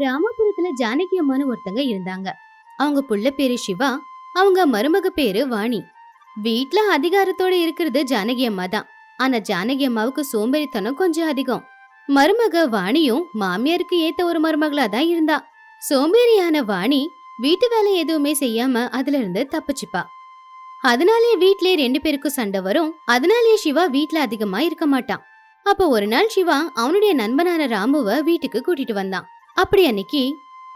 ராமபுரத்துல ஜானகி அம்மான்னு ஒருத்தங்க இருந்தாங்க. அவங்க புள்ள பேரு சிவா அவங்க மருமக பேரு வாணி. வீட்ல அதிகாரத்தோட இருக்கிறது ஜானகி அம்மா தான். ஆனா ஜானகி அம்மாவுக்கு சோம்பேறித்தனம் கொஞ்சம் அதிகம். மருமக வாணியும் மாமியாருக்கு ஏத்த ஒரு மருமகளா தான் இருந்தா. சோம்பேறியான வாணி வீட்டு வேலை எதுவுமே செய்யாம அதுல இருந்து தப்பிச்சுப்பா. அதனாலே வீட்லயே ரெண்டு பேருக்கும் சண்டை வரும். அதனாலேயே சிவா வீட்ல அதிகமா இருக்க மாட்டான். அப்போ ஒரு நாள் சிவா அவனுடைய நண்பனான ராமுவ வீட்டுக்கு கூட்டிட்டு வந்தான். அப்படி அன்னைக்கு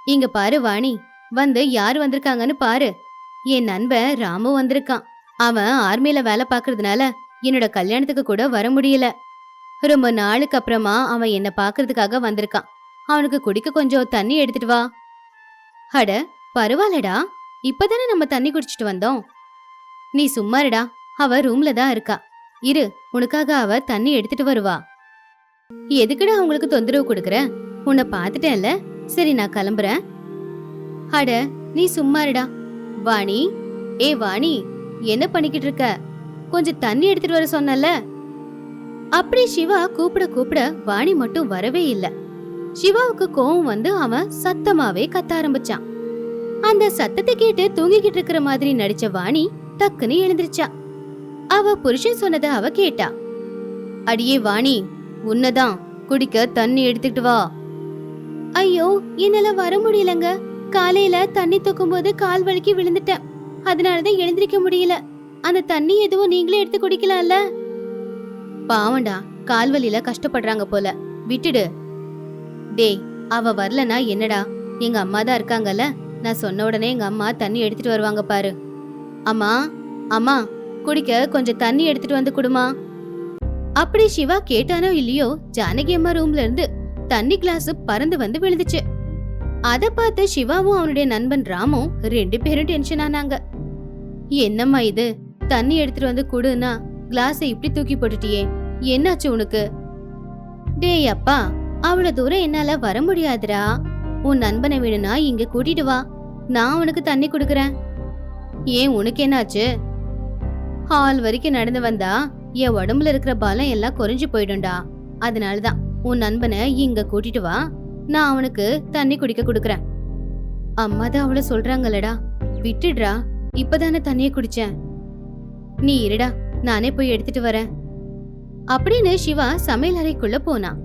இங்க பாரு வாணி வந்து யார் வந்திருக்காங்கன்னு பாரு. என் நண்பன் ராமு வந்திருக்கான். அவன் ஆர்மியில வேலை பார்க்கறதுனால என்னோட கல்யாணத்துக்கு கூட வர முடியல. ரொம்ப நாளுக்கு அப்புறமா அவன் என்ன பார்க்கறதுக்காக வந்திருக்கான். அவனுக்கு குடிக்க கொஞ்சம் தண்ணி எடுத்துட்டு வா. அட பரவாயில்லடா. இப்பதானே நம்ம தண்ணி குடிச்சிட்டு வந்தோம். நீ சும்மாருடா அவ ரூம்ல தான் இருக்கா. இரு உனக்காக அவ தண்ணி எடுத்துட்டு வருவா. எதுக்குடா அவங்களுக்கு தொந்தரவு கொடுக்குற? உன்னை பார்த்துட்டேன்ல. சரி நான் கிளம்புறேன். அட நீ சும்மாருடா வாணி. ஏ வாணி என்ன பண்ணிக்கிட்டு இருக்க? கொஞ்சம் தண்ணி எடுத்துட்டு வர சொன்னல. அப்படி சிவா கூப்பிட கூப்பிட வாணி மட்டும் வரவே இல்ல. சிவாவுக்கு கோவம் வந்து அவன் சத்தமாவே கத்த ஆரம்பிச்சான். அந்த சத்தத்தை கேட்டு தூங்கிக்கிட்டு இருக்கிற மாதிரி நடிச்ச வாணி டக்குன்னு எழுந்திருச்சா. அவ புருஷன் சொன்னதை அவ கேட்டா. அடியே வாணி உன்னதான். குடிக்க தண்ணி எடுத்துக்கிட்டு வா. ஐயோ என்னால வர முடியலங்க. காலையில தண்ணி தூக்கும் போது கால் வலிக்கு விழுந்துட்டேன். அதனாலதான் எழுந்திருக்க முடியல. அந்த தண்ணி எதுவும் நீங்களே எடுத்து குடிக்கலாம்ல? பாவண்டா கால் வலியில கஷ்டப்படுறாங்க போல. விட்டுடு. டேய் அவ வரலனா என்னடா? எங்க அம்மா தான் இருக்காங்கல்ல? நான் சொன்ன உடனே எங்க அம்மா தண்ணி எடுத்துட்டு வருவாங்க பாரு. அம்மா அம்மா குடிக்க கொஞ்சம் தண்ணி எடுத்துட்டு வந்து குடுமா. அப்படி சிவா கேட்டானோ இல்லையோ ஜானகி அம்மா ரூம்ல இருந்து தண்ணி கிளாஸ் பறந்து வந்து விழுந்துச்சு. அத பார்த்து சிவாவும் அவனுடைய நண்பன் ராமும் ரெண்டு பேரும் டென்ஷன் ஆனாங்க. என்னம்மா இது? தண்ணி எடுத்துட்டு வந்து குடுனா கிளாஸை இப்படி தூக்கி போட்டுட்டியே? என்னாச்சு உனக்கு? டேய் அப்பா அவ்வளவு தூரம் என்னால வர முடியாதுடா. உன் நண்பனை வேணும்னா இங்க கூட்டிட்டு வா. நான் உனக்கு தண்ணி குடுக்கறேன். ஏன் உனக்கு என்னாச்சு? ஹால் வரைக்கும் நடந்து வந்தா என் உடம்புல இருக்கிற பலம் எல்லாம் குறைஞ்சு போயிடும்டா. அதனாலதான். உன் நண்பனை இங்க கூட்டிட்டு வா. நான் அவனுக்கு தண்ணி குடிக்க கொடுக்கறேன். அம்மா தான் அவள சொல்றாங்கல்லடா. விட்டுடுறா. இப்பதானே தண்ணிய குடிச்சேன். நீ இருடா. நானே போய் எடுத்துட்டு வரேன். அப்படின்னு சிவா சமையல் அறைக்குள்ள போனான்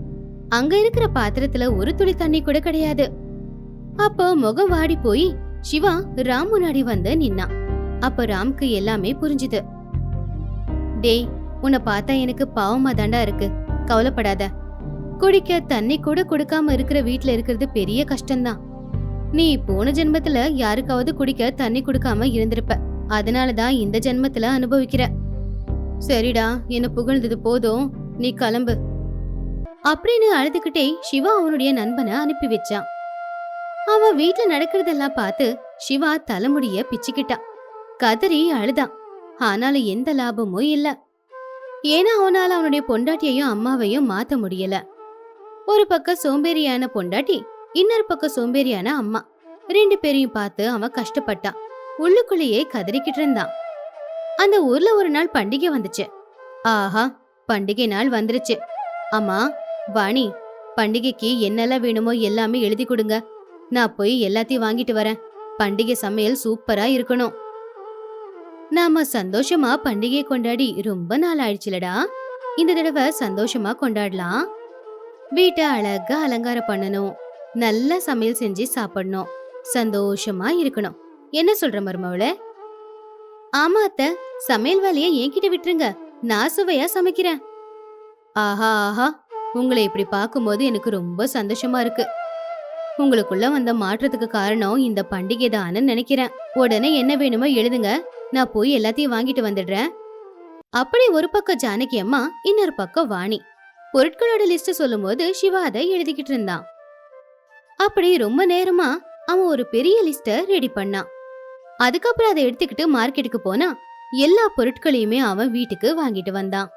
அங்க இருக்கிற பாத்திரத்துல ஒரு துளி தண்ணி கூட கிடையாது. அப்போ முகம் வாடி போய் சிவா ராம் முன்னாடி வந்து நின்னான் அப்ப ராம்க்கு எல்லாமே புரிஞ்சுது. டேய் உன்னை பார்த்தா எனக்கு பாவமா தாண்டா இருக்கு. கவலைப்படாத. குடிக்க தண்ணி கூட கொடுக்காம இருக்கிற வீட்ல இருக்கிறது பெரிய கஷ்டம்தான். நீ போன ஜென்மத்துல யாருக்காவது குடிக்க தண்ணி கொடுக்காம இருந்திருப்ப. அதனாலதான் இந்த ஜென்மத்துல அனுபவிக்கிற. சரிடா என்ன புகழ்ந்தது போதும். நீ கிளம்பு. அப்படின்னு அழுதுகிட்டே சிவா அவனுடைய நண்பனை அனுப்பி வச்சான். அவன் வீட்டுல நடக்கிறதெல்லாம் பார்த்து சிவா தலைமுடிய பிச்சுக்கிட்டான் கதறி அழுதான் ஆனாலும் எந்த லாபமும் இல்ல. ஏன்னா அவனால அவனுடைய பொண்டாட்டியையும் அம்மாவையும் மாத்த முடியல. ஒரு பக்கம் சோம்பேறியான பொண்டாட்டி இன்னொரு பக்கம் சோம்பேறியான அம்மா. ரெண்டு பேரையும் பார்த்து அவன் கஷ்டப்பட்டான் உள்ளுக்குள்ளேயே கதறிக்கிட்டு இருந்தான் அந்த ஊர்ல ஒரு நாள் பண்டிகை வந்துச்சு. ஆஹா பண்டிகை நாள் வந்துருச்சு. அம்மா வாணி பண்டிகைக்கு என்னெல்லாம் வேணுமோ எல்லாமே எழுதி கொடுங்க. நான் போய் எல்லாத்தையும் வாங்கிட்டு வரேன். பண்டிகை சமையல் சூப்பரா இருக்கணும். நாம சந்தோஷமா பண்டிகையை கொண்டாடி ரொம்ப நாள் ஆயிடுச்சுலடா. இந்த தடவை சந்தோஷமா கொண்டாடலாம். வீட்டை அழகா அலங்காரம் பண்ணணும். நல்லா சமையல் செஞ்சு சாப்பிடணும். சந்தோஷமா இருக்கணும். என்ன சொல்ற மருமவள? ஆமா அத்த சமையல் வேலையை என்கிட்ட விட்டுருங்க. நான் சுவையா சமைக்கிறேன். ஆஹா ஆஹா. உங்களை இப்படி பார்க்கும்போது எனக்கு ரொம்ப சந்தோஷமா இருக்கு. உங்களுக்குள்ள வந்த மாற்றத்துக்கு காரணம் இந்த பண்டிகை தான்னு நினைக்கிறேன். உடனே என்ன வேணுமோ எழுதுங்க. நான் போய் எல்லாத்தையும் வாங்கிட்டு வந்துடுறேன். அப்படி ஒரு பக்கம் ஜானகி அம்மா இன்னொரு பக்கம் வாணி. பொருட்களோட லிஸ்ட் சொல்லும்போது சிவா அதை எழுதிக்கிட்டு இருந்தான். அப்படி ரொம்ப நேரமா அவன் ஒரு பெரிய லிஸ்ட ரெடி பண்ணான். அதுக்கப்புறம் அதை எடுத்துக்கிட்டு மார்க்கெட்டுக்கு போனா எல்லா பொருட்களையுமே அவன் வீட்டுக்கு வாங்கிட்டு வந்தான்.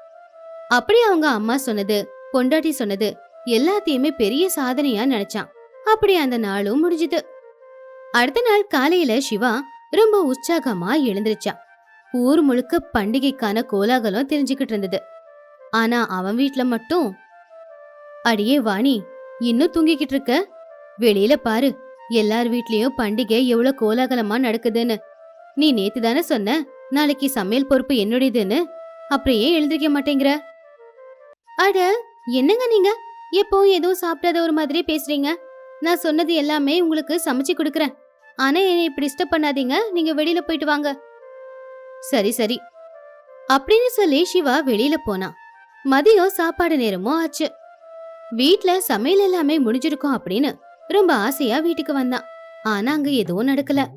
அப்படி அவங்க அம்மா சொன்னது பொண்டாட்டி சொன்னது எல்லாத்தையுமே பெரிய சாதனையா நினைச்சான். அப்படி அந்த நாளும் முடிஞ்சுது. அடுத்த நாள் காலையில சிவா ரொம்ப உற்சாகமா எழுந்திருச்சான். ஊர் முழுக்க பண்டிகைக்கான கோலாகலம் தெரிஞ்சுக்கிட்டு இருந்தது. ஆனா அவன் வீட்ல மட்டும். அடியே வாணி இன்னும் தூங்கிக்கிட்டு இருக்க? வெளியில பாரு எல்லார் வீட்லயும் பண்டிகை எவ்வளவு கோலாகலமா நடக்குதுன்னு. நீ நேத்து தானே சொன்ன நாளைக்கு சமையல் பொறுப்பு என்னுடையதுன்னு. அப்புறம் ஏன் எழுந்திருக்க மாட்டேங்கிற? அட என்னங்க நீங்க? எப்போ எதுவும் சாப்பிடாத ஒரு மாதிரி பேசுறீங்க. நான் சொன்னது எல்லாமே உங்களுக்கு சமைச்சு கொடுக்கறேன். ஆனா என்னை இப்படி டிஸ்டர்ப் பண்ணாதீங்க நீங்க வெளியில போயிட்டு வாங்க. சரி சரி. அப்படின்னு சொல்லி சிவா வெளியில போனான் மதியம் சாப்பாடு நேரமும் ஆச்சு. வீட்ல சமையல் எல்லாமே முடிஞ்சிருக்கும் அப்படின்னு ரொம்ப ஆசையா வீட்டுக்கு வந்தான். ஆனா அங்க எதுவும் நடக்கல.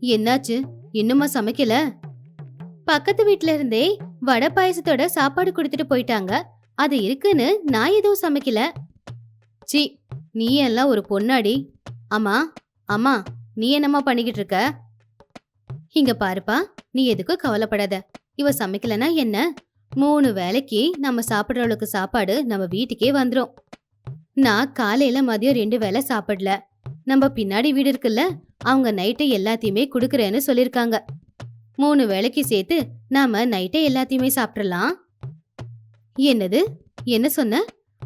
என்னாச்சு? இன்னுமா சமைக்கல? பக்கத்து வீட்ல இருந்தே வடை பாயசத்தோட சாப்பாடு கொடுத்துட்டு போயிட்டாங்க. அது இருக்குன்னு நான் எதுவும் சமைக்கல. சி நீ எல்லாம் ஒரு பொண்ணாடி. அம்மா அம்மா நீ என்னம்மா பண்ணிக்கிட்டு இருக்க? இங்க பாருப்பா நீ எதுக்கும் கவலைப்படாத. இவ சமைக்கலனா என்ன? மூணு வேளைக்கு நம்ம சாப்பிட்ற அளவுக்கு சாப்பாடு நம்ம வீட்டுக்கே வந்துடும் நான் காலையில மதியம் ரெண்டு வேளை சாப்பிடல. நம்ம பின்னாடி வீடு இருக்குல்ல அவங்க நைட்டை எல்லாத்தையுமே கொடுக்குறேன்னு சொல்லியிருக்காங்க மூணு வேளைக்கு சேர்த்து நாம நைட்டே எல்லாத்தையுமே சாப்பிடலாம். என்னது? என்ன சொன்ன?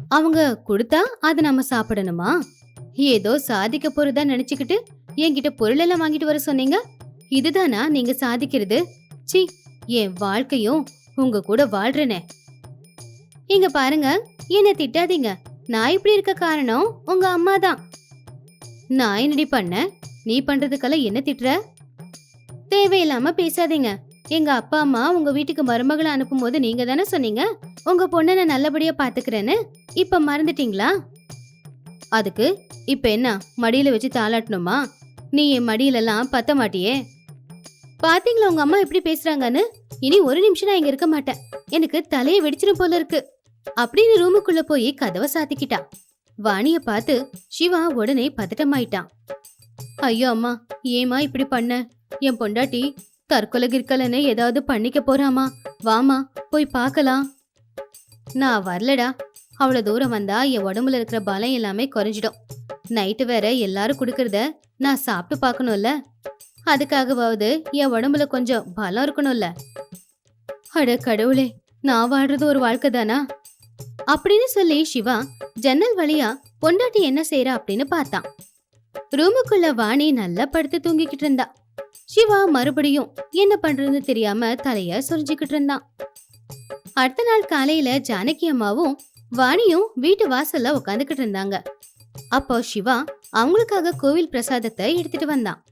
அவங்க கொடுத்தா அதை நம்ம சாப்பிடணுமா? ஏதோ சாதிக்க போறதா நினைச்சுக்கிட்டு என்கிட்ட பொருள் எல்லாம் வாங்கிட்டு வர சொன்னீங்க. இதுதானா நீங்க சாதிக்கிறது? சி என் வாழ்க்கையும் உங்க கூட வாழ்றேனே. இங்க பாருங்க என்ன திட்டாதீங்க. நான் இப்படி இருக்க காரணம் உங்க அம்மா தான். நான் என்னடி பண்ண? நீ பண்றதுக்கெல்லாம் என்ன திட்டுற? தேவையில்லாம பேசாதீங்க. எங்க அப்பா அம்மா உங்க வீட்டுக்கு மருமகளை அனுப்பும்போது நீங்க தானே சொன்னீங்க? உங்க பொண்ணை நான் நல்லபடியா பாத்துக்கிறேன்னு? இப்ப மறந்துட்டீங்களா? அதுக்கு இப்ப என்ன மடியில வச்சு தாளாட்டணுமா? நீ என் மடியிலெல்லாம் பத்த மாட்டியே? பாத்தீங்களா உங்க அம்மா எப்படி பேசுறாங்கன்னு? இனி ஒரு நிமிஷம் நான் இங்க இருக்க மாட்டேன். எனக்கு தலையை வெடிச்சிடும் போல இருக்கு. அப்படின்னு ரூமுக்குள்ள போய் கதவை சாத்திக்கிட்டா. வாணிய பார்த்து சிவா உடனே பதட்டமாயிட்டான். ஐயோ அம்மா ஏமா இப்படி பண்ண? என் பொண்டாட்டி தற்கொலை கிற்கலன்னு ஏதாவது பண்ணிக்க போறாமா? வாமா போய் பார்க்கலாம். நான் வரலடா. அவ்வளோ தூரம் வந்தா என் உடம்புல இருக்கிற பலம் எல்லாமே குறைஞ்சிடும். நைட்டு வேற எல்லாரும் கொடுக்கறத நான் சாப்பிட்டு பார்க்கணும்ல. அதுக்காகவாவது என் உடம்புல கொஞ்சம் பலம் இருக்கணும்ல. அட கடவுளே நான் வாழ்றது ஒரு வாழ்க்கை தானா? அப்படின்னு சொல்லி சிவா ஜன்னல் வழியா பொண்டாட்டி என்ன செய்யறா அப்படின்னு பார்த்தான். ரூமுக்குள்ள வாணி நல்லா படுத்து தூங்கிக்கிட்டு இருந்தா. சிவா மறுபடியும் என்ன பண்றதுன்னு தெரியாம தலைய சொரிஞ்சுக்கிட்டு இருந்தான் அடுத்த நாள் காலையில ஜானகி அம்மாவும் வாணியும் வீட்டு வாசல்ல உட்காந்துக்கிட்டு இருந்தாங்க. அப்போ சிவா அவங்களுக்காக கோவில் பிரசாதத்தை எடுத்துட்டு வந்தான்.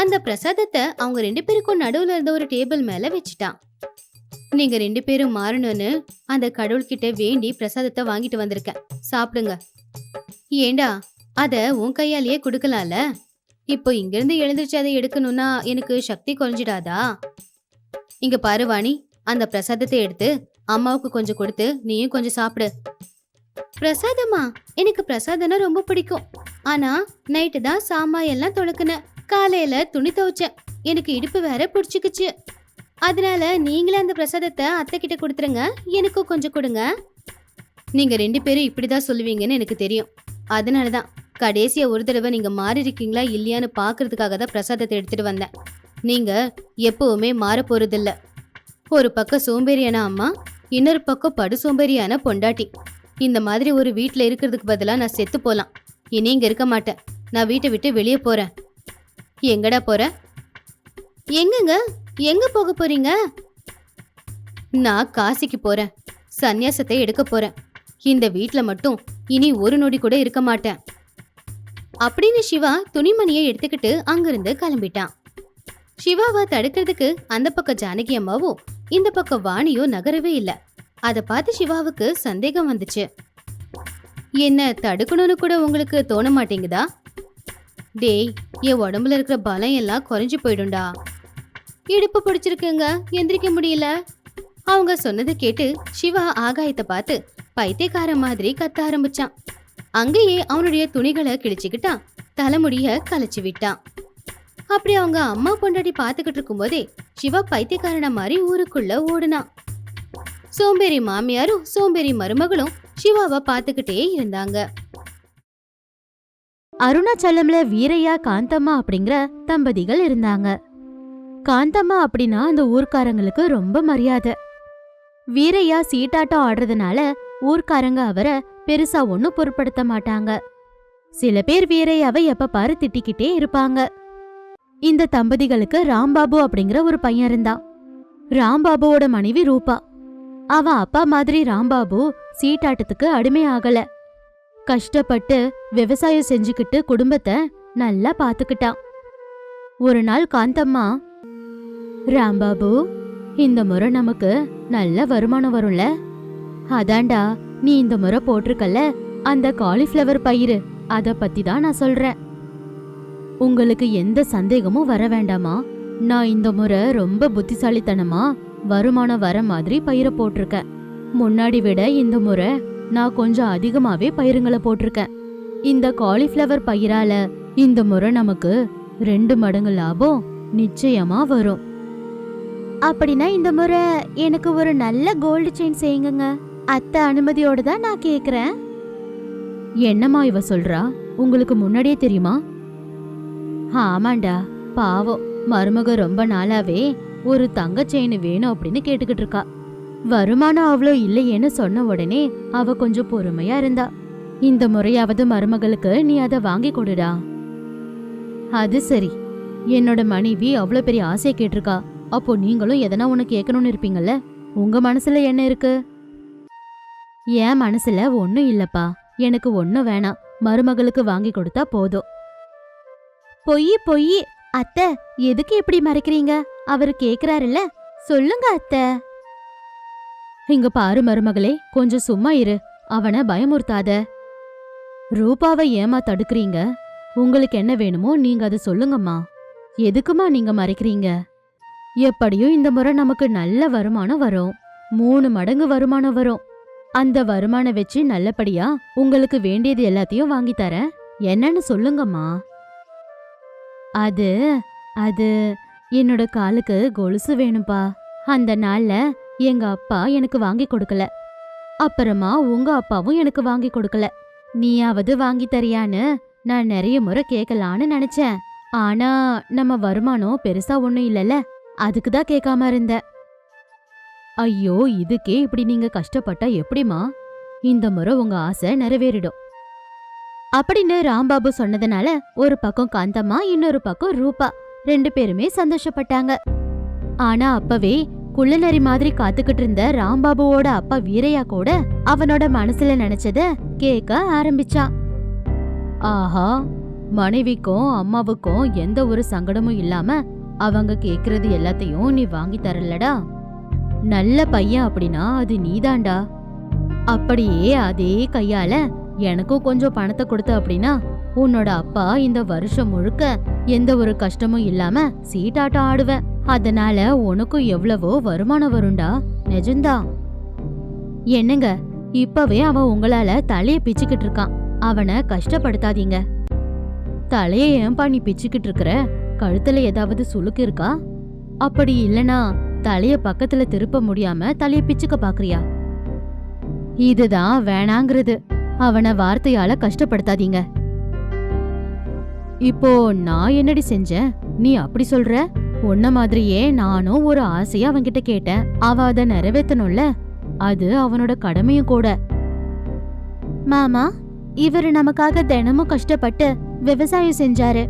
அந்த பிரசாதத்தை அவங்க ரெண்டு பேருக்கும் நடுவுல இருந்த ஒரு டேபிள் மேல வச்சுட்டான் நீங்க ரெண்டு பேரும் மாறணும்னு அந்த கடவுள்கிட்ட வேண்டி பிரசாதத்தை வாங்கிட்டு வந்திருக்கேன் சாப்பிடுங்க. ஏண்டா அத உன் கையாலேயே கொடுக்கலாம்ல? இப்போ இங்கிருந்து எழுந்திருச்சு அதை எடுக்கணும்னா எனக்கு சக்தி குறைஞ்சிடாதா? இங்க பாரு வாணி அந்த பிரசாதத்தை எடுத்து அம்மாவுக்கு கொஞ்சம் கொடுத்து நீயும் கொஞ்சம் சாப்பிடு. பிரசாதமா? எனக்கு பிரசாதம்னா ரொம்ப பிடிக்கும். ஆனா நைட்டு தான் சாமா எல்லாம் தொலைக்குனேன். காலையில துணி துவைச்சேன் எனக்கு இடுப்பு வேற பிடிச்சிக்குச்சு. அதனால நீங்களே அந்த பிரசாதத்தை அத்தை கிட்ட கொடுத்துருங்க. எனக்கும் கொஞ்சம் கொடுங்க. நீங்க ரெண்டு பேரும் இப்படிதான் சொல்லுவீங்கன்னு எனக்கு தெரியும். அதனால தான் கடைசியா ஒரு தடவை நீங்க மாறி இருக்கீங்களா இல்லையான்னு பாக்குறதுக்காக தான் பிரசாதத்தை எடுத்துட்டு வந்தேன். நீங்க எப்பவுமே மாற போறதில்ல. ஒரு பக்கம் சோம்பேறியான அம்மா இன்னொரு பக்கம் படு சோம்பேறியான பொண்டாட்டி. இந்த மாதிரி ஒரு வீட்டில் இருக்கிறதுக்கு பதிலா நான் செத்து போலாம். இனி இங்க இருக்க மாட்டேன். நான் வீட்டை விட்டு வெளியே போறேன். எங்கடா போற? எங்கங்க? எங்க போக போறீங்க? நான் காசிக்கு போறேன். சந்நியாசத்தை எடுக்க போறேன். இந்த வீட்ல மட்டும் இனி ஒரு நொடி கூட இருக்க மாட்டேன். அப்படின்னு சிவா துணிமணியை எடுத்துக்கிட்டு அங்கிருந்து கிளம்பிட்டான். சிவாவை தடுக்கிறதுக்கு அந்த பக்கம் ஜானகி அம்மாவும் இந்த பக்கம் வாணியோ நகரவே இல்ல. அதை பார்த்து சிவாவுக்கு சந்தேகம் வந்துச்சு. என்ன தடுக்கணும்னு கூட உங்களுக்கு தோண மாட்டேங்குதா? டேய் என் உடம்புல இருக்கிற பலம் எல்லாம் குறைஞ்சு போயிடும்டா. இடுப்பு பிடிச்சிருக்குங்க எந்திரிக்க முடியல. அவங்க சொன்னதை கேட்டு சிவா ஆகாயத்தை பார்த்து பைத்தியக்கார மாதிரி கத்த ஆரம்பிச்சான். அங்கேயே அவனுடைய துணிகளை கிழிச்சுக்கிட்டான் தலைமுடிய கலைச்சு விட்டான். அப்படி அவங்க அம்மா பொண்டாட்டி பார்த்துக்கிட்டு இருக்கும்போதே சிவா பைத்தியக்காரன மாதிரி ஊருக்குள்ள ஓடுனான். சோம்பேறி மாமியாரும் சோம்பேறி மருமகளும் சிவாவை பார்த்துக்கிட்டே இருந்தாங்க. அருணாச்சலம்ல வீரையா காந்தம்மா அப்படிங்கிற தம்பதிகள் இருந்தாங்க. காந்தம்மா அப்படின்னா அந்த ஊர்க்காரங்களுக்கு ரொம்ப மரியாதை. வீரையா சீட்டாட்டம் ஆடுறதுனால ஊர்க்காரங்க அவரை பெருசா ஒன்னும் பொருட்படுத்த மாட்டாங்க. சில பேர் வீரையாவை எப்ப பாரு திட்டிக்கிட்டே இருப்பாங்க. இந்த தம்பதிகளுக்கு ராம்பாபு அப்படிங்கிற ஒரு பையன் இருந்தான். ராம்பாபுவோட மனைவி ரூபா. அவன் அப்பா மாதிரி ராம்பாபு சீட்டாட்டத்துக்கு அடிமை ஆகல கஷ்டப்பட்டு விவசாயம் செஞ்சுக்கிட்டு குடும்பத்தை நல்லா பாத்துக்கிட்டான். ஒரு நாள் காந்தம்மா ராம்பாபு இந்த முறை நமக்கு நல்ல வருமானம் வரும்ல? அதாண்டா நீ இந்த முறை போட்டிருக்கல்ல அந்த காலிஃப்ளவர் பயிறு அத பத்தி தான் நான் சொல்றேன். உங்களுக்கு எந்த சந்தேகமும் வர வேண்டாமா? நான் இந்த முறை ரொம்ப புத்திசாலித்தனமா வருமானம் வர மாதிரி பயிரை போட்டிருக்கேன். முன்னாடி விட இந்த முறை நான் கொஞ்சம் அதிகமாவே பயிருங்களை போட்டிருக்கேன். இந்த காலிஃப்ளவர் பயிரால இந்த முறை நமக்கு ரெண்டு மடங்கு லாபம் நிச்சயமா வரும். அப்படின்னா இந்த முறை எனக்கு ஒரு நல்ல கோல்டு செயின் செய்யுங்க அத்தை அனுமதியோட தான் நான் கேக்குறேன். என்னம்மா இவ சொல்றா? உங்களுக்கு முன்னாடியே தெரியுமா? ஆமாண்டா பாவம். மருமக ரொம்ப நாளாவே ஒரு தங்க செயின் வேணும் அப்படின்னு கேட்டுக்கிட்டு இருக்கா. வருமானம் அவ்வளோ இல்லையேன்னு சொன்ன உடனே அவ கொஞ்சம் பொறுமையா இருந்தா. இந்த முறையாவது மருமகளுக்கு நீ அதை வாங்கி கொடுடா. அது சரி. என்னோட மனைவி அவ்வளோ பெரிய ஆசையை கேட்டிருக்கா. அப்போ நீங்களும் எதனா ஒன்று கேட்கணும்னு இருப்பீங்கல்ல? உங்க மனசுல என்ன இருக்கு? என் மனசுல ஒன்றும் இல்லப்பா. எனக்கு ஒன்றும் வேணாம். மருமகளுக்கு வாங்கி கொடுத்தா போதும். பொய் பொய். அத்தை எதுக்கு இப்படி மறைக்கிறீங்க? அவர் கேக்குறாருல்ல. சொல்லுங்க அத்தை. இங்க பாரு மருமகளே கொஞ்சம் சும்மா இரு. அவனை பயமுறுத்தாத. ரூபாவை ஏமா தடுக்கிறீங்க? உங்களுக்கு என்ன வேணுமோ நீங்க அதை சொல்லுங்கம்மா. எதுக்குமா நீங்க மறைக்கிறீங்க? எப்படியும் இந்த முறை நமக்கு நல்ல வருமானம் வரும். மூணு மடங்கு வருமானம் வரும். அந்த வருமானம் வச்சு நல்லபடியா உங்களுக்கு வேண்டியது எல்லாத்தையும் வாங்கி தரேன். என்னன்னு சொல்லுங்கம்மா. அது அது என்னோட காலுக்கு கொலுசு வேணும்பா அந்த நாள்ல எங்க அப்பா எனக்கு வாங்கி கொடுக்கல. அப்புறமா உங்க அப்பாவும் எனக்கு வாங்கி கொடுக்கல. நீயாவது வாங்கி தரியான்னு நான் நிறைய முறை கேட்கலான்னு நினைச்சேன். ஆனா நம்ம வருமானம் பெருசா ஒண்ணும் இல்லல. அதுக்கு தான் கேட்காம இருந்த. ஐயோ இதுக்கே இப்படி நீங்க கஷ்டப்பட்டா எப்படிமா இந்த முறை உங்க ஆசை நிறைவேறிடும். அப்படின்னு ராம்பாபு சொன்னதுனால ஒரு பக்கம் காந்தம்மா இன்னொரு பக்கம் ரூபா. ரெண்டு பேருமே சந்தோஷப்பட்டாங்க. ஆனா அப்பவே குள்ளநரி மாதிரி காத்துக்கிட்டு இருந்த ராம்பாபுவோட அப்பா வீரையா கூட அவனோட மனசுல நினைச்சத கேட்க ஆரம்பிச்சான் ஆஹா மனைவிக்கும் அம்மாவுக்கும் எந்த ஒரு சங்கடமும் இல்லாம அவங்க கேக்குறது எல்லாத்தையும் நீ வாங்கி தரலடா. நல்ல பையன் அப்படின்னா அது நீதான்டா. அப்படியே அதே கையால எனக்கும் கொஞ்சம் பணத்தை கொடுத்த அப்படின்னா உன்னோட அப்பா இந்த வருஷம் முழுக்க எந்த ஒரு கஷ்டமும் இல்லாம சீட்டாட்டம் ஆடுவேன். அதனால உனக்கும் எவ்வளவோ வருமானம் வரும்டா. நிஜம்தான் என்னங்க இப்பவே அவன் உங்களால தலைய பிச்சுக்கிட்டு இருக்கான். அவனை கஷ்டப்படுத்தாதீங்க. தலைய ஏன்பா நீ பிச்சுக்கிட்டு இருக்கிற? கழுத்துல ஏதாவது சுளுக்கு இருக்கா? அப்படி இல்லனா தலைய பக்கத்துல திருப்ப முடியாம தலைய பிச்சுக்க பாக்குறியா? இதுதான் வேணாங்கிறது. அவனை வார்த்தையால கஷ்டப்படுத்தாதீங்க. இப்போ நான் என்னடி செஞ்சேன்? நீ அப்படி சொல்ற? உன்ன மாதிரியே நானும் ஒரு ஆசையா அவன்கிட்ட கேட்டேன். அவ அதை நிறைவேத்தணும்ல? அது அவனோட கடமையும் கூட. மாமா இவரு நமக்காக தினமும் கஷ்டப்பட்டு விவசாயம் செஞ்சாரு.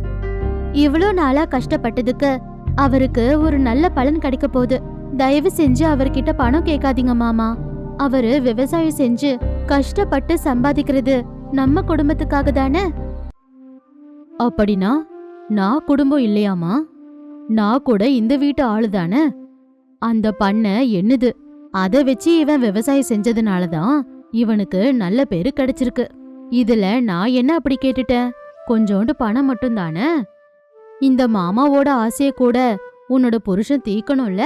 இவ்வளோ நாளா கஷ்டப்பட்டதுக்கு அவருக்கு ஒரு நல்ல பலன் கிடைக்க போகுது. தயவு செஞ்சு அவர்கிட்ட பணம் கேட்காதீங்க மாமா. அவரு விவசாயம் செஞ்சு கஷ்டப்பட்டு சம்பாதிக்கிறது நம்ம குடும்பத்துக்காக தானே? அப்படின்னா நான் குடும்பம் இல்லையாமா நான் கூட இந்த வீட்டு ஆளு தானே அந்த பண்ணை என்னது? அதை வச்சு இவன் விவசாயம் செஞ்சதுனால தான் இவனுக்கு நல்ல பேரு கிடைச்சிருக்கு. இதுல நான் என்ன அப்படி கேட்டுட்டேன்? கொஞ்சோண்டு பணம் மட்டும்தானே? இந்த மாமாவோட ஆசைய கூட உன்னோட புருஷன் தீக்கணும்ல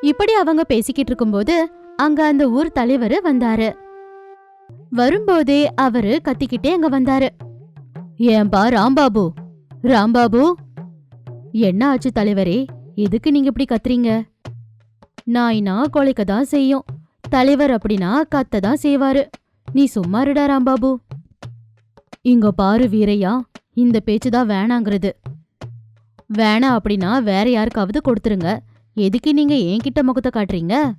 இப்படி அவங்க பேசிக்கிட்டு இருக்கும்போது அங்க அந்த ஊர் தலைவர் வந்தாரு. வரும்போதே அவரு கத்திக்கிட்டே அங்க வந்தாரு. ஏன்பா ராம்பாபு? ராம்பாபு? என்ன ஆச்சு தலைவரே? எதுக்கு நீங்க இப்படி கத்துறீங்க? நாய்னா கொலைக்க தான் செய்யும். தலைவர் அப்படின்னா கத்த தான் செய்வாரு. நீ சும்மா இருடா ராம்பாபு. இங்க பாரு வீரையா இந்த பேச்சு தான் வேணாங்கிறது. வேணாம் அப்படின்னா வேற யாருக்காவது கொடுத்துருங்க. எதுக்கு நீங்க என்கிட்ட முகத்தை காட்டுறீங்க?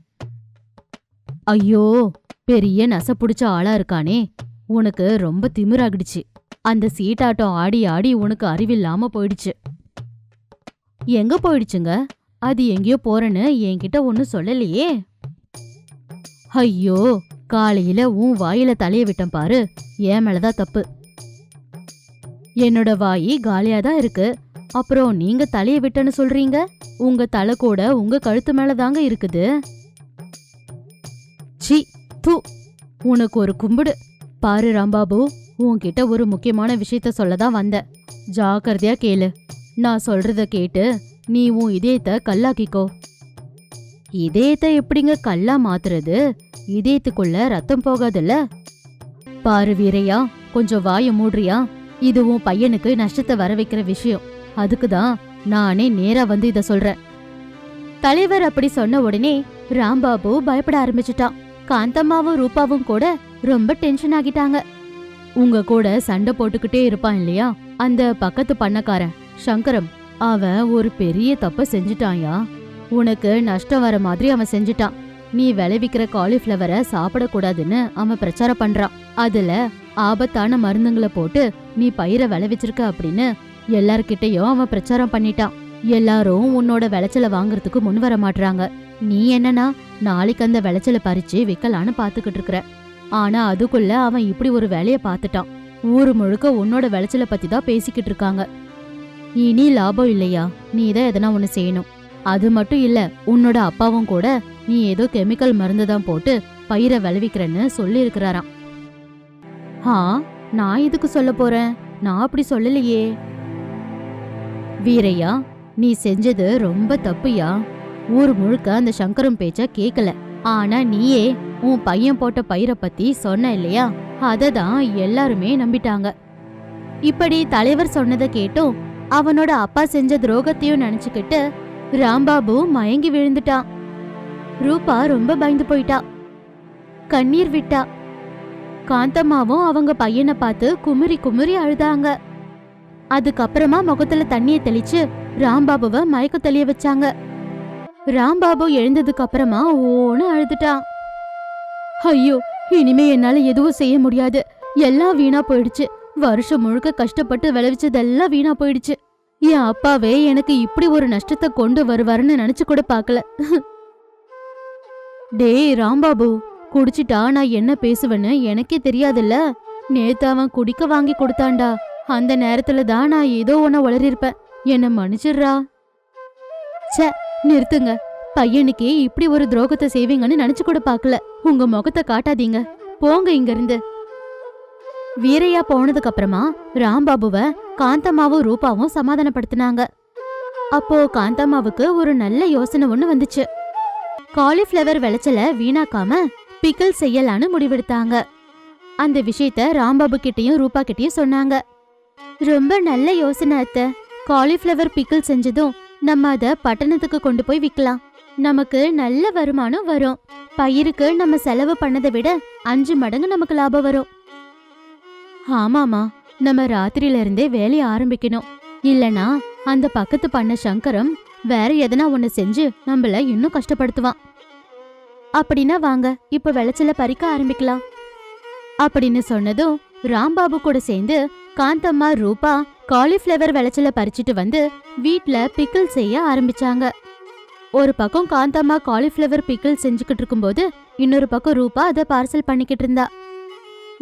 ஐயோ பெரிய நச புடிச்ச ஆளா இருக்கானே. உனக்கு ரொம்ப திமிராகிடுச்சு. அந்த சீட்டாட்டம் ஆடி ஆடி உனக்கு அறிவில்லாம போயிடுச்சு. எங்க போயிடுச்சுங்க? அது எங்கேயோ போறேன்னு என்கிட்ட ஒன்னும் சொல்லலையே. ஐயோ காலையில உன் வாயில தலைய விட்டேன் பாரு. என் மேலதான் தப்பு. என்னோட வாயி காலியா தான் இருக்கு. அப்புறம் நீங்க தலைய விட்டேன்னு சொல்றீங்க? உங்க தலை கூட உங்க கழுத்து மேல தாங்க இருக்குது. சி தூ. உனக்கு ஒரு கும்பிடு. பாரு ராம்பாபு உன்கிட்ட ஒரு முக்கியமான விஷயத்த சொல்ல தான் வந்தேன். ஜாக்கிரதையா கேளு. நான் சொல்றத கேட்டு நீ உன் இதயத்தை கல்லாக்கிக்கோ. இதயத்தை எப்படிங்க கல்லா மாத்துறது? இதயத்துக்குள்ள ரத்தம் போகாதுல்ல? பாரு வீரையா கொஞ்சம் வாய மூடுறியா? இது உன் பையனுக்கு நஷ்டத்தை வர வைக்கிற விஷயம். அதுக்கு தான் நானே நேரா வந்து இத சொல்றேன். தலைவர் அப்படி சொன்ன உடனே ராம்பாபு பயப்பட ஆரம்பிச்சிட்டான் காந்தம்மாவும் ரூபாவும் கூட ரொம்ப டென்ஷன் ஆகிட்டாங்க. உங்க கூட சண்டை போட்டுக்கிட்டே இருப்பான் இல்லையா? அந்த பக்கத்து பண்ணக்காரன். சங்கரம் அவன் ஒரு பெரிய தப்ப செஞ்சுட்டாயா உனக்கு நஷ்டம் வர மாதிரி அவன் செஞ்சுட்டான். நீ விளைவிக்கிற காலிஃபிளவரை சாப்பிடக்கூடாதுன்னு அவன் பிரச்சாரம் பண்றான். அதுல ஆபத்தான மருந்துங்களை போட்டு நீ பயிரை விளைவிச்சிருக்க அப்படின்னு எல்லார்கிட்டயும் அவன் பிரச்சாரம் பண்ணிட்டான். எல்லாரும் உன்னோட விளைச்சல வாங்குறதுக்கு முன் வர மாட்றாங்க. நீ என்னன்னா நாளைக்கு அந்த விளைச்சல பறிச்சு விக்கலான்னு பாத்துக்கிட்டு இருக்கிற. ஆனா அதுக்குள்ள அவன் இப்படி ஒரு வேலைய பாத்துட்டான் ஊரு முழுக்க உன்னோட விளைச்சல பத்தி தான் பேசிக்கிட்டு இருக்காங்க. இனி லாபம் இல்லையா? நீ தான் எதனா ஒன்று செய்யணும். அது மட்டும் இல்ல உன்னோட அப்பாவும் கூட நீ ஏதோ கெமிக்கல் மருந்து தான் போட்டு பயிரை விளைவிக்கிறேன்னு சொல்லி இருக்கிறாராம் ஆ நான் எதுக்கு சொல்ல போறேன்? நான் அப்படி சொல்லலையே. வீரையா நீ செஞ்சது ரொம்ப தப்புயா? ஊர் முழுக்க அந்த சங்கரம் பேச்ச கேக்கல. ஆனா நீயே உன் பையன் போட்ட பயிரை பத்தி சொன்ன இல்லையா? அததான் எல்லாருமே நம்பிட்டாங்க. இப்படி தலைவர் சொன்னதை கேட்டும் அவனோட அப்பா செஞ்ச துரோகத்தையும் நினைச்சுக்கிட்டு ராம்பாபு மயங்கி விழுந்துட்டான் ரூபா ரொம்ப பயந்து போயிட்டா. கண்ணீர் விட்டா. காந்தம்மாவும் அவங்க பையனை பார்த்து குமுறி குமுறி அழுதாங்க. அதுக்கப்புறமா முகத்துல தண்ணிய தெளிச்சு ராம்பாபுவை மயக்க தெளிய வச்சாங்க. ராம்பாபு எழுந்ததுக்கு அப்புறமா ஓன்னு அழுதுட்டான் ஐயோ இனிமே என்னால எதுவும் செய்ய முடியாது. எல்லாம் வீணா போயிடுச்சு. வருஷம் முழுக்க கஷ்டப்பட்டு விளைவிச்சதெல்லாம் வீணா போயிடுச்சு. என் அப்பாவே எனக்கு இப்படி ஒரு நஷ்டத்தை கொண்டு வருவாருன்னு நினைச்சு கூட பார்க்கல. டேய் ராம்பாபு குடிச்சிட்டா நான் என்ன பேசுவேன்னு எனக்கே தெரியாதுல்ல? நேத்து அவன் குடிக்க வாங்கி கொடுத்தான்டா. அந்த நேரத்துல தான் நான் ஏதோ ஒன்ன வளரிருப்பேன் என்ன மன்னிச்சிடுறா? ச்சே நிறுத்துங்க. பையனுக்கே இப்படி ஒரு துரோகத்தை செய்வீங்கன்னு நினைச்சு கூட பார்க்கல. உங்க முகத்தை காட்டாதீங்க. போங்க இங்க இருந்து வீரையா போனதுக்கு அப்புறமா ராம்பாபுவ காந்தம்மாவும் ரூபாவும் சமாதானப்படுத்தினாங்க. அப்போ காந்தம்மாவுக்கு ஒரு நல்ல யோசனை ஒண்ணு வந்துச்சு. காலிஃப்ளவர் விளைச்சல வீணாக்காம பிக்கிள் செய்யலான்னு முடிவெடுத்தாங்க. அந்த விஷயத்த ராம்பாபு கிட்டயும் ரூபா கிட்டயும் சொன்னாங்க. ரொம்ப நல்ல யோசனை அத்த. காலிஃப்ளவர் பிக்கிள் செஞ்சதும் நம்ம அத பட்டணத்துக்கு கொண்டு போய் விற்கலாம் நமக்கு நல்ல வருமானம் வரும். பயிருக்கு நம்ம செலவு பண்ணதை விட அஞ்சு மடங்கு நமக்கு லாபம் வரும். ஆமாமா நம்ம ராத்திரியில இருந்தே வேலைய ஆரம்பிக்கணும். இல்லனா அந்த பக்கத்து பண்ண சங்கரம் வேற எதனா ஒன்னு செஞ்சு நம்மள இன்னும் கஷ்டப்படுத்துவான். அப்படின்னா வாங்க இப்ப விளைச்சல பறிக்க ஆரம்பிக்கலாம். அப்படின்னு சொன்னதும் ராம்பாபு கூட சேர்ந்து காந்தம்மா ரூபா காலிஃப்ளவர் விளைச்சல பறிச்சிட்டு வந்து வீட்ல பிக்கிள் செய்ய ஆரம்பிச்சாங்க. ஒரு பக்கம் காந்தம்மா காலிஃப்ளவர் பிக்கிள் செஞ்சுக்கிட்டு இருக்கும்போது இன்னொரு பக்கம் ரூபா அதை பார்சல் பண்ணிக்கிட்டு இருந்தா.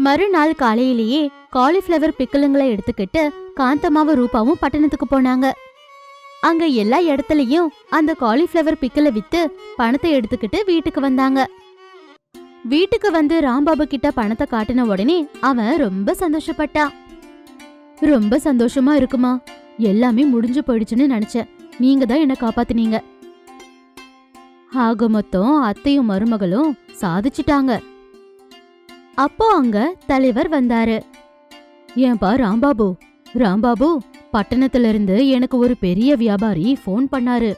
மறுநாள் காலையிலேயே காலிஃப்ளவர் பிக்கிளுங்களை எடுத்துக்கிட்டு காந்தமாவும் ரூபாவும் பட்டணத்துக்கு போனாங்க. அங்க எல்லா இடத்துலயும் அந்த காலிஃப்ளவர் பிக்கிளை வித்து பணத்தை எடுத்துக்கிட்டு வீட்டுக்கு வந்தாங்க. வீட்டுக்கு வந்து ராம்பாபு கிட்ட பணத்தை காட்டின உடனே அவன் ரொம்ப சந்தோஷப்பட்டான் ரொம்ப சந்தோஷமா இருக்குமா? எல்லாமே முடிஞ்சு போயிடுச்சுன்னு நினைச்சேன். நீங்க தான் என்ன காப்பாத்துனீங்க. ஆக மொத்தம் அத்தையும் மருமகளும் சாதிச்சிட்டாங்க. அப்போ அங்க தலைவர் வந்தாரு. ஏன்பா ராம்பாபு? ராம்பாபு பட்டணத்துல இருந்து எனக்கு ஒரு பெரிய வியாபாரி ஃபோன் பண்ணாரு.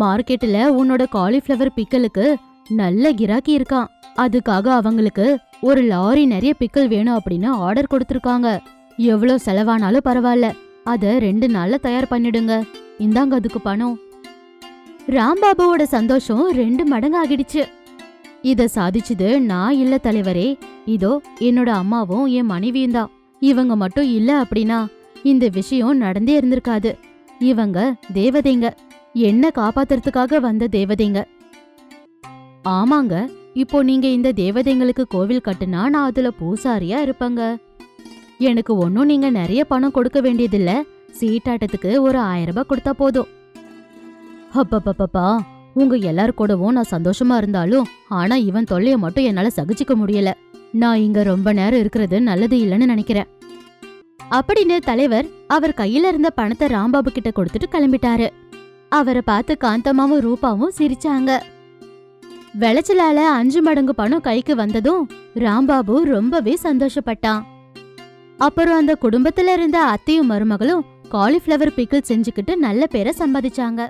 மார்க்கெட்ல உன்னோட காலிஃப்ளவர் பிக்கலுக்கு நல்ல கிராக்கி இருக்கான். அதுக்காக அவங்களுக்கு ஒரு லாரி நிறைய பிக்கல் வேணும் அப்படின்னு ஆர்டர் கொடுத்திருக்காங்க. எவ்வளோ செலவானாலும் பரவாயில்ல. அத ரெண்டு நாள்ல தயார் பண்ணிடுங்க. இந்தாங்க அதுக்கு பணம். ராம்பாபுவோட சந்தோஷம் ரெண்டு மடங்கு ஆகிடுச்சு. இத சாதிச்சது நான் இல்ல தலைவரே. இதோ என்னோட அம்மாவும் என் மனைவியும் தான். இவங்க மட்டும் இல்ல அப்படின்னா இந்த விஷயம் நடந்தே இருந்திருக்காது. இவங்க தேவதைங்க. என்ன காப்பாத்துறதுக்காக வந்த தேவதைங்க? ஆமாங்க இப்போ நீங்க இந்த தேவதைங்களுக்கு கோவில் கட்டுனா நான் அதுல பூசாரியா இருப்பேங்க. எனக்கு ஒன்னும் நீங்க நிறைய பணம் கொடுக்க வேண்டியதில்ல. சீட்டாட்டத்துக்கு ஒரு ஆயிரம் ரூபாய் கொடுத்தா போதும். அப்பப்பப்பப்பா உங்க எல்லார் கூடவும் நான் சந்தோஷமா இருந்தாலும் ஆனா இவன் தொல்லைய மட்டும் என்னால சகிச்சுக்க முடியல. நான் இங்க ரொம்ப நேரம் இருக்கிறது நல்லது இல்லைன்னு நினைக்கிறேன். அப்படின்னு தலைவர் அவர் கையில இருந்த பணத்தை ராம்பாபு கிட்ட கொடுத்துட்டு கிளம்பிட்டாரு. அவரை பார்த்து காந்தமாவும் ரூபாவும் சிரிச்சாங்க. விளைச்சலால அஞ்சு மடங்கு பணம் கைக்கு வந்ததும் ராம்பாபு ரொம்பவே சந்தோஷப்பட்டான். அப்புறம் அந்த குடும்பத்துல இருந்த அத்தையும் மருமகளும் காலிஃபிளவர் பிக்கிள் செஞ்சுக்கிட்டு நல்ல பேரை சம்பாதிச்சாங்க.